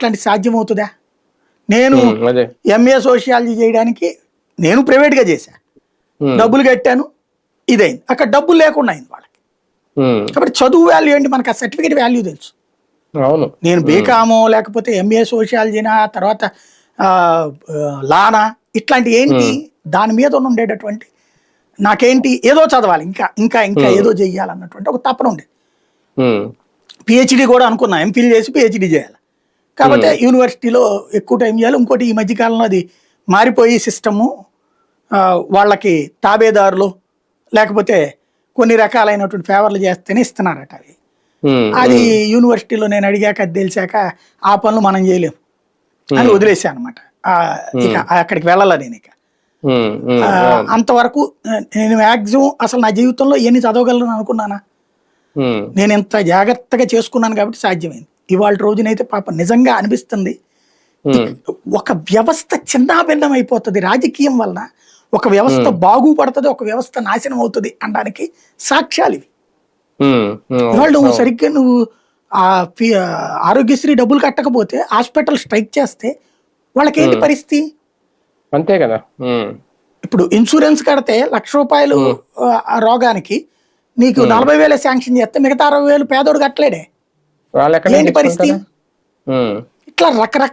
అట్లాంటి సాధ్యం అవుతుందా నేను ఎంఏ సోషియాలజీ చేయడానికి నేను ప్రైవేట్గా చేశా. డబ్బులు కట్టాను ఇదైంది. అక్కడ డబ్బులు లేకుండా అయింది వాళ్ళకి. కాబట్టి చదువు వాల్యూ ఏంటి? మనకు ఆ సర్టిఫికేట్ వాల్యూ తెలుసు. అవును. నేను బీకామో లేకపోతే ఎంఏ సోషియాలజీనా తర్వాత లానా ఇట్లాంటి ఏంటి? దాని మీద ఉండేటటువంటి నాకేంటి? ఏదో చదవాలి. ఇంకా ఇంకా ఇంకా ఏదో చెయ్యాలన్నటువంటి ఒక తపన ఉండేది. పిహెచ్డి కూడా అనుకున్నా. ఎంఫిల్ చేసి పిహెచ్డి చేయాలి. కాకపోతే యూనివర్సిటీలో ఎక్కువ టైం చేయాలి. ఇంకోటి ఈ మధ్యకాలంలో అది మారిపోయి సిస్టము వాళ్ళకి తాబేదారులు లేకపోతే కొన్ని రకాలైనటువంటి ఫేవర్లు చేస్తేనే ఇస్తున్నారట అవి. ఉమ్, అది యూనివర్సిటీలో నేను అడిగాక అది తెలిసాక ఆ పనులు మనం చేయలేం. అని వదిలేసాను అనమాట ఇక అక్కడికి వెళ్ళాల నేను ఇక. అంతవరకు నేను మ్యాక్సిమం అసలు నా జీవితంలో ఎన్ని చదవగలను అనుకున్నానా? నేను ఇంత జాగ్రత్తగా చేసుకున్నాను కాబట్టి సాధ్యమైంది. ఇవాళ రోజునైతే పాప నిజంగా అనిపిస్తుంది. ఒక వ్యవస్థ చిన్నాభిన్నం అయిపోతుంది రాజకీయం వలన. ఒక వ్యవస్థ బాగుపడుతుంది ఒక వ్యవస్థ నాశనం అవుతుంది అనడానికి సాక్ష్యాలు ఇవి. ఇవాళ నువ్వు సరిగ్గా నువ్వు ఆ ఆరోగ్యశ్రీ డబ్బులు కట్టకపోతే హాస్పిటల్ స్ట్రైక్ చేస్తే వాళ్ళకి ఏంటి పరిస్థితి? అంతే కదా. ఇప్పుడు ఇన్సూరెన్స్ కడితే లక్ష రూపాయలు రోగానికి నీకు నలభై వేలే శాంక్షన్ చేస్తే మిగతా అరవై వేలు పేదోడు కట్టలేడే. వాళ్ళు ఎక్కడ పరిస్థితి? ఇట్లా రకరకాల